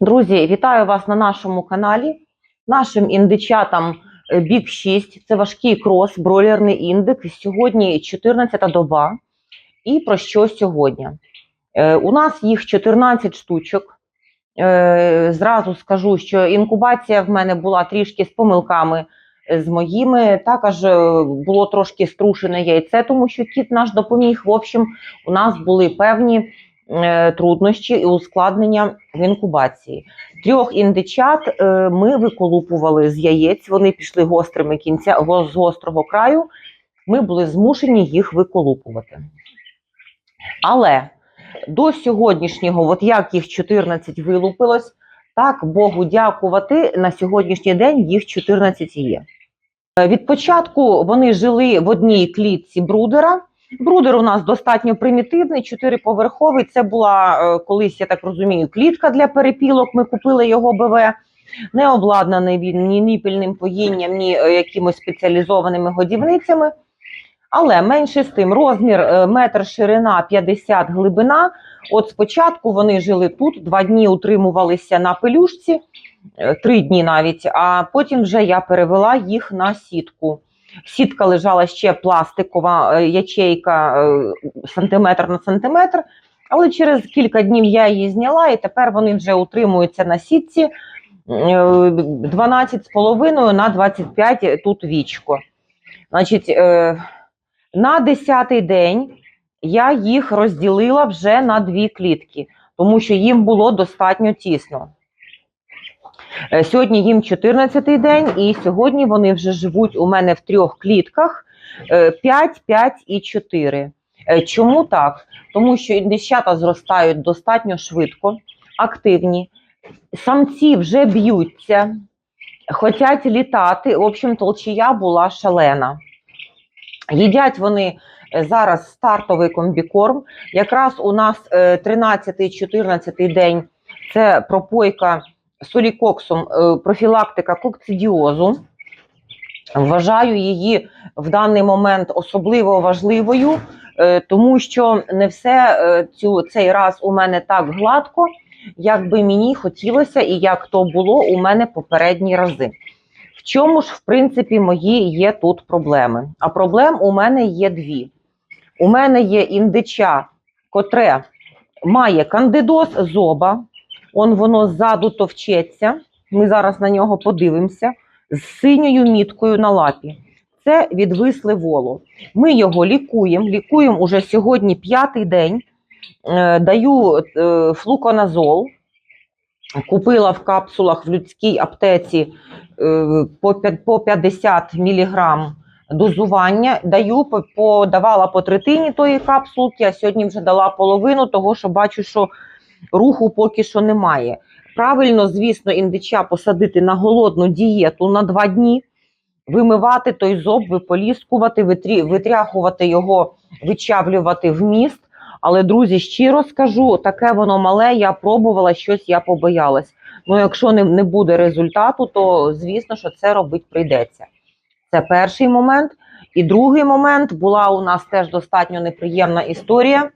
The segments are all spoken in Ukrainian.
Друзі, вітаю вас на нашому каналі. Нашим індичатам е, Бік 6 це важкий крос, бройлерний індик. Сьогодні 14 доба. І про що сьогодні? Е, У нас їх 14 штучок. Е, Зразу скажу, що інкубація в мене була трішки з помилками з моїми. Також було трошки струшене яйце, тому що кіт наш допоміг. В общем, у нас були певні труднощі і ускладнення в інкубації. Трьох індичат е, ми виколупували з яєць. Вони пішли гострими кінця з гострого краю. Ми були змушені їх виколупувати. Але до сьогоднішнього, от як їх 14 вилупилось, так Богу дякувати, на сьогоднішній день їх 14 є. Е, Від початку вони жили в одній клітці брудера. Брудер у нас достатньо примітивний, чотириповерховий. Це була е, колись, я так розумію, клітка для перепілок. Ми купили його БВ. Не обладнаний він ні ніпільним поїнням, ні е, якимось спеціалізованими годівницями. Але менше з тим, розмір е, метр ширина, 50 глибина. От спочатку вони жили тут, два дні утримувалися на пелюшці, три дні навіть, а потім вже я перевела їх на сітку. Сітка лежала ще пластикова е, ячейка е, сантиметр на сантиметр, але через кілька днів я її зняла, і тепер вони вже утримуються на сітці е, 12,5 на 25 тут вічко. Значить, е, на 10-й день я їх розділила вже на дві клітки, тому що їм було достатньо тісно. Е, Сьогодні їм 14-й день, і сьогодні вони вже живуть у мене в трьох клітках: е, 5, 5 і 4. Е, Чому так? Тому що індичата зростають достатньо швидко, активні, самці вже б'ються, хочуть літати. В общем, толчія була шалена. Їдять вони зараз стартовий комбікорм. Якраз у нас 13-14 день це пропойка солікоксом, е, профілактика кокцидіозу. Вважаю її в даний момент особливо важливою, е, тому що не все е, цю, цей раз у мене так гладко, як би мені хотілося, і як то було у мене попередні рази. В чому ж, в принципі, мої є тут проблеми? А проблем у мене є дві. У мене є індича, котре має кандидоз зоба, он воно ззаду товчеться. Ми зараз на нього подивимося з синьою міткою на лапі. Це відвисле воло. Ми його лікуємо. Лікуємо уже сьогодні п'ятий день. Е, даю е, флуконазол. Купила в капсулах в людській аптеці е, по 50 мг дозування. Даю, подавала по третині тої капсулки, а сьогодні вже дала половину, того що бачу, що руху поки що немає. Правильно, звісно, індича посадити на голодну дієту на два дні, вимивати той зоб, виполіскувати, витряхувати його, вичавлювати в міст. Але, друзі, щиро скажу, таке воно мале, я пробувала щось, я побоялась. Ну, якщо не, не буде результату, то звісно, що це робити прийдеться. Це перший момент. І другий момент була у нас теж достатньо неприємна історія.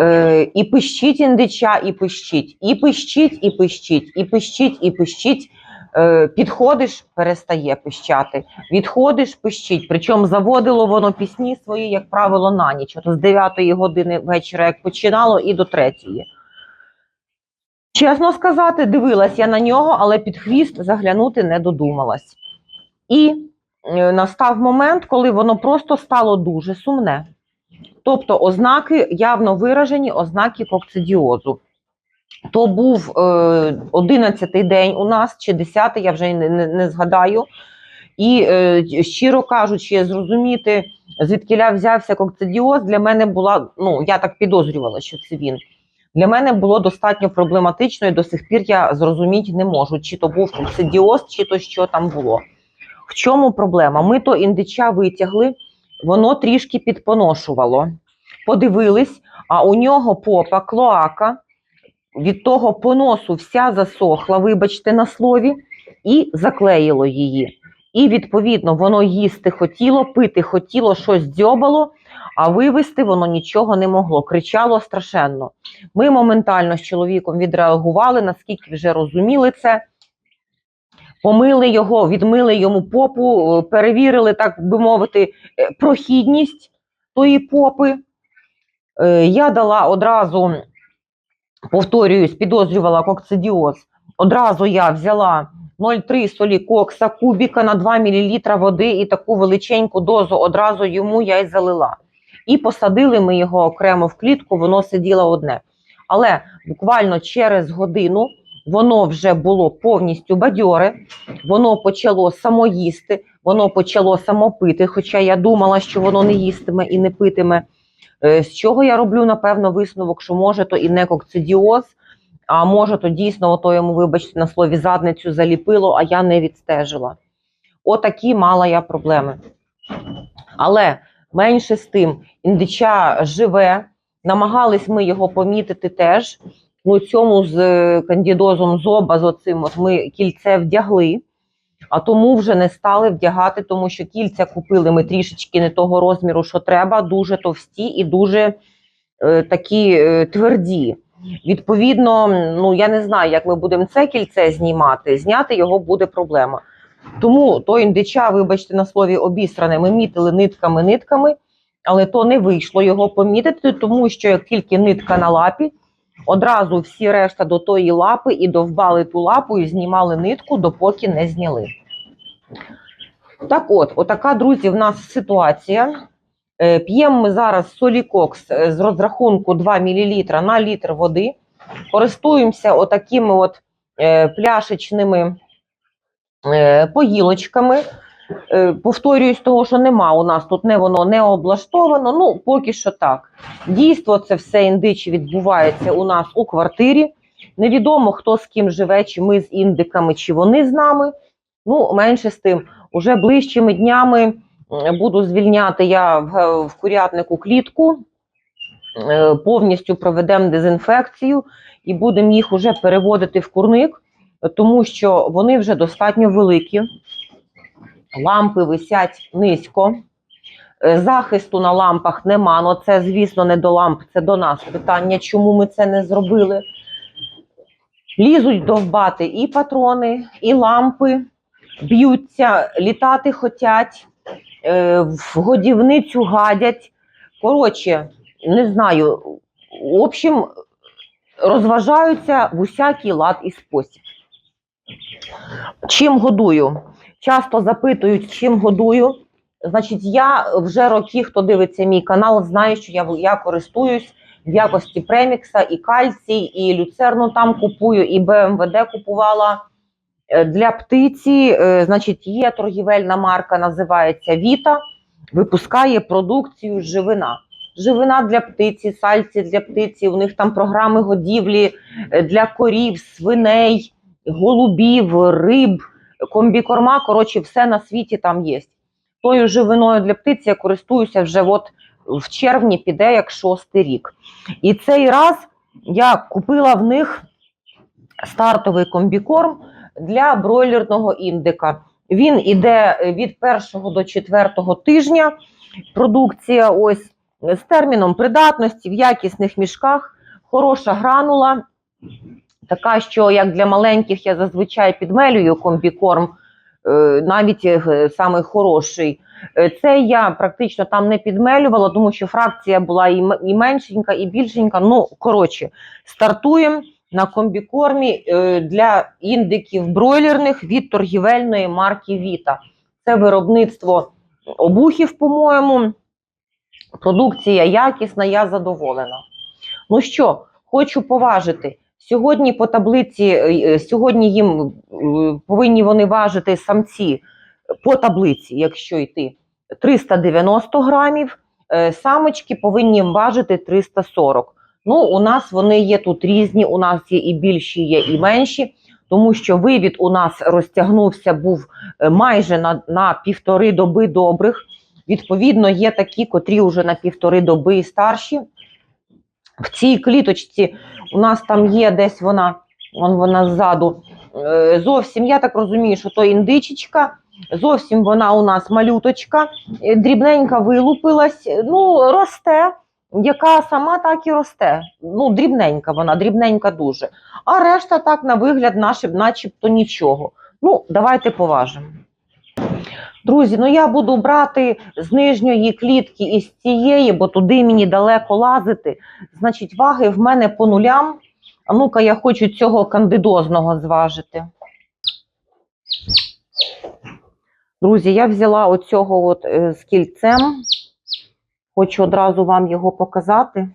Е, і пищить індича, і пищить, і пищить, і пищить, і пищить, і пищить. Е, підходиш, перестає пищати. Відходиш, пищить. Причому заводило воно пісні свої, як правило, на ніч. От з 9 години вечора, як починало, і до 3. Чесно сказати, дивилась я на нього, але під хвіст заглянути не додумалась. І е, настав момент, коли воно просто стало дуже сумне. Тобто ознаки явно виражені, ознаки кокцидіозу. То був е, 11-й день у нас, чи 10-й, я вже не, не, не згадаю. І е, щиро кажучи, зрозуміти, звідкиля взявся кокцидіоз, для мене була, ну, я так підозрювала, що це він. Для мене було достатньо проблематично, і до сих пір я зрозуміти не можу, чи то був кокцидіоз, чи то що там було. В чому проблема? Ми то індича витягли, воно трішки підпоношувало. Подивились, а у нього попа, клоака, від того поносу вся засохла, вибачте на слові, і заклеїло її. І, відповідно, воно їсти хотіло, пити хотіло, щось дзьобало, а вивести воно нічого не могло. Кричало страшенно. Ми моментально з чоловіком відреагували, наскільки вже розуміли це. Помили його, відмили йому попу, е, перевірили, так би мовити, е, прохідність тої попи. Е, Я дала одразу, повторююсь, підозрювала кокцидіоз. Одразу я взяла 0,3 солі кокса, кубіка на 2 мл води і таку величеньку дозу одразу йому я й залила. І посадили ми його окремо в клітку, воно сиділо одне. Але буквально через годину воно вже було повністю бадьоре, воно почало самоїсти, воно почало самопити, хоча я думала, що воно не їстиме і не питиме. Е, З чого я роблю, напевно, висновок, що може то і не кокцидіоз, а може то дійсно ото йому, вибачте, на слові задницю заліпило, а я не відстежила. Отакі мала я проблеми. Але менше з тим, індича живе, намагались ми його помітити теж. Ну, цьому з е, кандідозом зоба, з оцим от ми кільце вдягли, а тому вже не стали вдягати, тому що кільця купили ми трішечки не того розміру, що треба, дуже товсті і дуже е, такі е, тверді. Відповідно, ну я не знаю, як ми будемо це кільце знімати. Зняти його буде проблема. Тому то індича, вибачте, на слові обісране, ми мітили нитками, нитками, але то не вийшло його помітити, тому що як тільки нитка на лапі, одразу всі решта до тої лапи і довбали ту лапу і знімали нитку, допоки не зняли. Так от, отака, друзі, в нас ситуація. Е, П'ємо ми зараз солікокс е, з розрахунку 2 мл на літр води. Користуємося отакими от е, пляшечними поїлочками. Е, повторююсь, того, що нема у нас тут не воно не облаштовано. Ну, поки що так. Дійство це все індичі відбувається у нас у квартирі. Невідомо, хто з ким живе, чи ми з індиками, чи вони з нами. Ну, менше з тим, уже ближчими днями буду звільняти я в, в курятнику клітку, е, повністю проведемо дезінфекцію і будемо їх уже переводити в курник, тому що вони вже достатньо великі. Лампи висять низько. Е, Захисту на лампах нема. Ну це, звісно, не до ламп, це до нас питання, чому ми це не зробили. Лізуть довбати і патрони, і лампи, б'ються, літати хотять, е, в годівницю гадять. Коротше, не знаю. В общем, розважаються в усякий лад і спосіб. Чим годую? Часто запитують, чим годую. Значить, я вже роки, хто дивиться мій канал, знає, що я, я користуюсь в якості премікса і кальцій, і люцерну там купую, і БМВД купувала Е, для птиці. е, Значить, є торгівельна марка, називається Віта, випускає продукцію живина. Живина для птиці, сальці для птиці. У них там програми годівлі е, для корів, свиней, голубів, риб, комбікорма. Коротше, все на світі там є. Тою живиною для птиці я користуюся вже от в червні піде як шостий рік. І цей раз я купила в них стартовий комбікорм для бройлерного індика. Він іде е, від першого до четвертого тижня. Продукція ось з терміном придатності в якісних мішках, хороша гранула. Така, що як для маленьких я зазвичай підмелюю комбікорм, е, навіть е, самий хороший. Е, Це я практично там не підмелювала, тому що фракція була і меншенька, і більшенька. Ну, коротше, стартуємо на комбікормі для індиків бройлерних від торгівельної марки Віта. Це виробництво обухів, по-моєму. Продукція якісна, я задоволена. Ну що, хочу поважити. Сьогодні по таблиці, е, е, сьогодні їм е, повинні вони важити самці по таблиці, якщо йти 390 грамів, самочки повинні важити 340. Ну, у нас вони є тут різні, у нас є і більші, є і менші, тому що вивід у нас розтягнувся, був майже на, на півтори доби добрих. Відповідно, є такі, котрі вже на півтори доби і старші. В цій кліточці у нас там є десь вона, вон вона ззаду. е, Зовсім, я так розумію, що то індичечка, Зовсім вона у нас малюточка, е, дрібненька вилупилась, ну, росте, яка сама так і росте. Ну, дрібненька вона, дрібненька дуже. А решта так на вигляд, начеб, начебто нічого. Ну, давайте поважимо. Друзі, ну я буду брати з нижньої клітки і з цієї, бо туди мені далеко лазити. Значить, ваги в мене по нулям. А ну-ка, я хочу цього кандидозного зважити. Друзі, я взяла оцього от е, з кільцем. Хочу одразу вам його показати.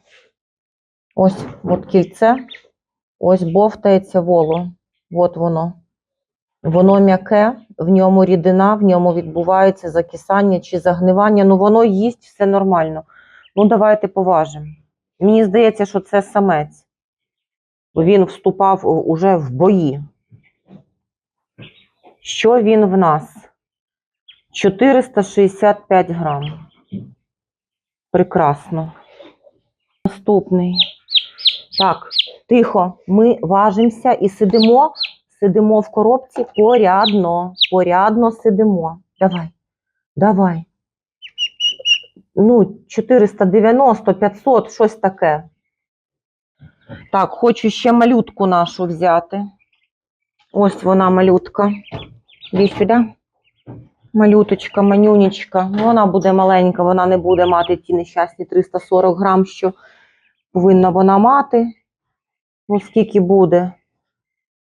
Ось от кільце. Ось бовтається воло. От воно. Воно м'яке, в ньому рідина, в ньому відбувається закисання чи загнивання. Ну, воно їсть все нормально. Ну, давайте поважимо. Мені здається, що це самець. Він вступав уже в бої. Що він в нас? 465 грам. Прекрасно. Наступний. Так, тихо. Ми важимося і сидимо, сидимо в коробці порядно. Порядно сидимо. Давай. Давай. Ну, 490, 500, щось таке. Так, хочу ще малютку нашу взяти. Ось вона малютка. Іди сюди. Малюточка, манюнечка. Ну, Вона буде маленька, вона не буде мати ті нещасні 340 грам, що повинна вона мати. Ну, скільки буде?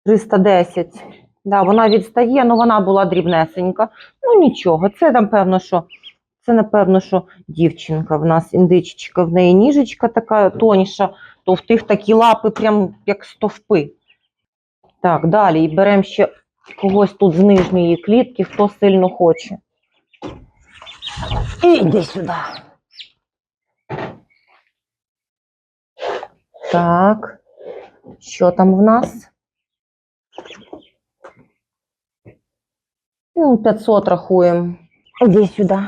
310. Да, вона відстає, але вона була дрібнесенька. Ну нічого, це напевно, що це напевно, що дівчинка в нас індичечка, в неї ніжечка така тоньша, то в тих такі лапи, прям як стовпи. Так, далі і беремо ще когось тут з нижньої клітки, хто сильно хоче. І йди сюди. Так, що там в нас? Ну, 500 рахуємо. Іди сюди.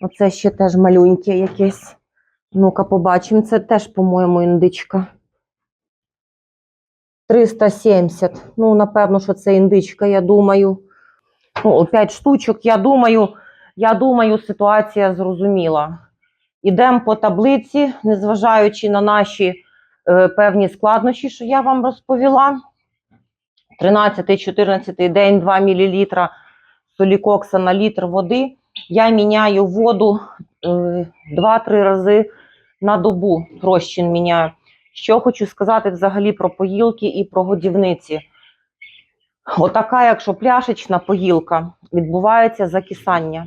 Оце ще теж малюньке якесь. Ну-ка, побачимо. Це теж, по-моєму, індичка. 370. Ну, напевно, що це індичка, я думаю. Ну, 5 штучок, я думаю, я думаю, ситуація зрозуміла. Ідемо по таблиці, незважаючи на наші е, певні складнощі, що я вам розповіла. 13-14 день 2 мл солікокса на літр води. Я міняю воду е, 2-3 рази на добу. Розчин міняю. Що хочу сказати взагалі про поїлки і про годівниці. Отака, якщо пляшечна поїлка, відбувається закисання.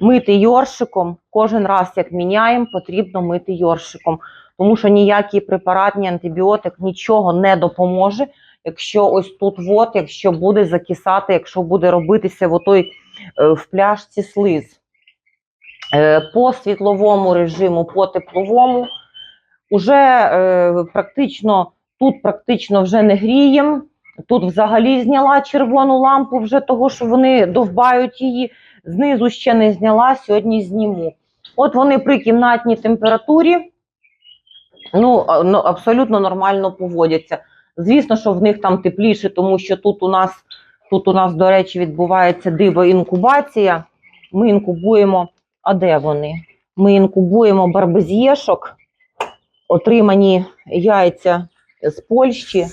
Мити йоршиком, кожен раз, як міняємо, потрібно мити йоршиком. Тому що ніякий препарат, ні антибіотик нічого не допоможе, якщо ось тут, от, якщо буде закисати, якщо буде робитися в отой е, в пляшці слиз. Е, По світловому режиму, по тепловому, уже е, практично тут практично вже не гріємо. Тут взагалі зняла червону лампу, вже того, що вони довбають її. Знизу ще не зняла, сьогодні зніму. От вони при кімнатній температурі ну, ну, абсолютно нормально поводяться. Звісно, що в них там тепліше, тому що тут у нас, тут у нас, до речі, відбувається диво інкубація. Ми інкубуємо. А де вони? Ми інкубуємо барбезєшок, отримані яйця з Польщі.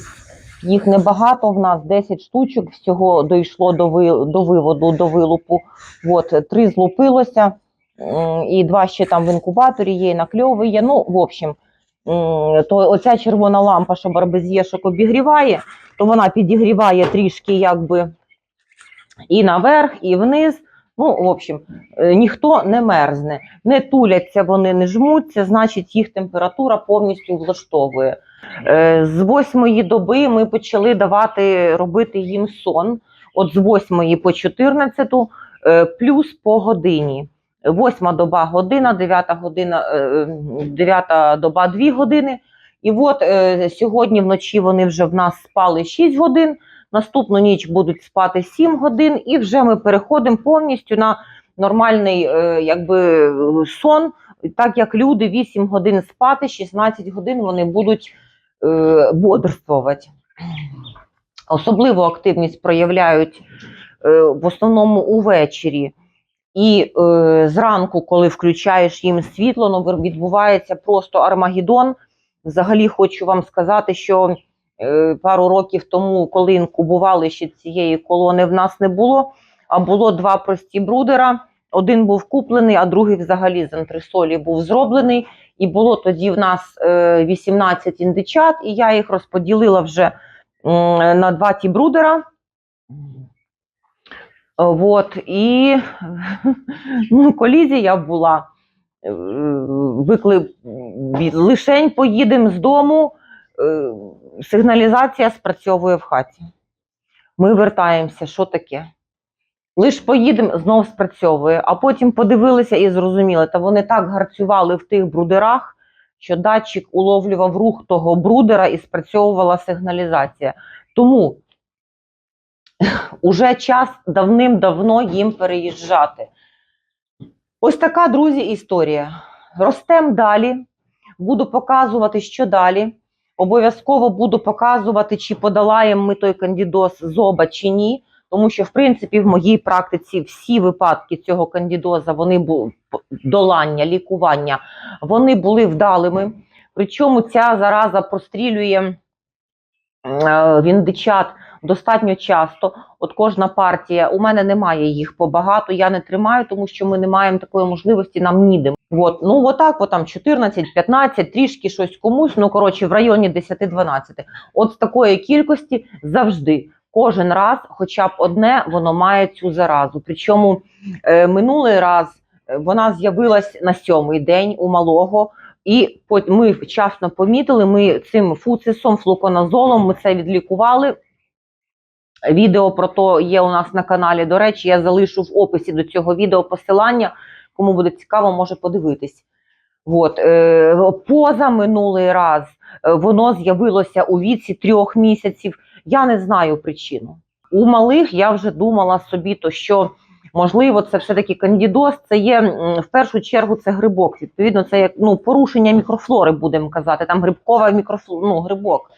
Їх небагато в нас, 10 штучок всього дійшло до, ви, до виводу, до вилупу. От, три злупилося, і два ще там в інкубаторі є, і накльовує. Ну, в общем, то оця червона лампа, що барбезєшок обігріває, то вона підігріває трішки якби і наверх, і вниз. Ну, в общем, е, ніхто не мерзне, не туляться вони, не жмуться, значить їх температура повністю влаштовує. Е, З восьмої доби ми почали давати робити їм сон. От з восьмої по 14 е, плюс по годині. Восьма доба година, дев'ята година, е, дев'ята доба дві години. І от е, сьогодні вночі вони вже в нас спали 6 годин. Наступну ніч будуть спати 7 годин, і вже ми переходимо повністю на нормальний е, якби, сон, так як люди 8 годин спати, 16 годин вони будуть е, бодрствувати. Особливу активність проявляють е, в основному увечері. І е, зранку, коли включаєш їм світло, ну, відбувається просто Армагеддон. Взагалі хочу вам сказати, що е, пару років тому, коли інкубували ще цієї колони, в нас не було. А було два прості брудера. Один був куплений, а другий взагалі з антресолі був зроблений. І було тоді в нас е, 18 індичат, і я їх розподілила вже на два ті брудера. Вот, і ну, колізія була. Е, Викли лишень поїдемо з дому, е, сигналізація спрацьовує в хаті. Ми вертаємося, що таке? Лиш поїдемо, знов спрацьовує, а потім подивилися і зрозуміли, та вони так гарцювали в тих брудерах, що датчик уловлював рух того брудера і спрацьовувала сигналізація. Тому уже час давним-давно їм переїжджати. Ось така, друзі, історія. Ростем далі, буду показувати, що далі. Обов'язково буду показувати, чи подолаємо ми той кандідоз зоба чи ні. Тому що, в принципі, в моїй практиці всі випадки цього кандідоза, вони були долання, лікування, вони були вдалими. Причому ця зараза прострілює е, віндичат достатньо часто. От кожна партія, у мене немає їх побагато, я не тримаю, тому що ми не маємо такої можливості, нам ніде. От, ну отак, от там 14, 15, трішки щось комусь, ну коротше, в районі 10-12. От з такої кількості завжди. Кожен раз, хоча б одне, воно має цю заразу. Причому е, минулий раз е, вона з'явилась на сьомий день у малого, і ми вчасно помітили, ми цим фуцисом, флуконазолом, ми це відлікували. Відео про то є у нас на каналі. До речі, я залишу в описі до цього відео посилання. Кому буде цікаво, може подивитись. От, е, поза минулий раз е, воно з'явилося у віці трьох місяців. Я не знаю причину. У малих я вже думала собі, то що можливо це все-таки кандідоз. Це є в першу чергу це грибок. Відповідно, це як ну, порушення мікрофлори, будемо казати. Там грибкова мікрофлора, ну, грибок.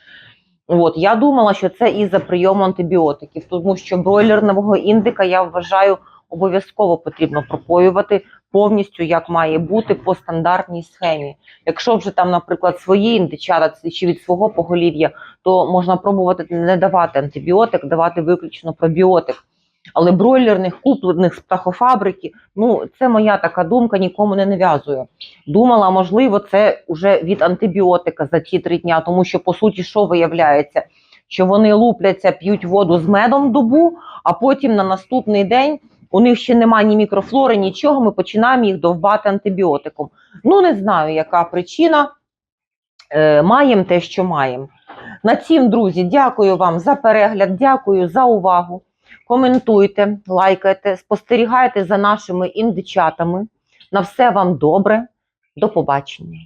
От я думала, що це із-за прийому антибіотиків, тому що бройлерного індика я вважаю обов'язково потрібно пропоювати повністю, як має бути по стандартній схемі. Якщо вже там, наприклад, свої індичата чи від свого поголів'я, то можна пробувати не давати антибіотик, давати виключно пробіотик. Але бройлерних, куплених з птахофабрики, ну це моя така думка, нікому не нав'язую. Думала, можливо, це вже від антибіотика за ті три дня, тому що по суті, що виявляється, що вони лупляться, п'ють воду з медом добу, а потім на наступний день у них ще немає ні мікрофлори, нічого. Ми починаємо їх довбати антибіотиком. Ну не знаю, яка причина. Е, маємо те, що маємо. На цім, друзі, дякую вам за перегляд, дякую за увагу. Коментуйте, лайкайте, спостерігайте за нашими індичатами. На все вам добре. До побачення.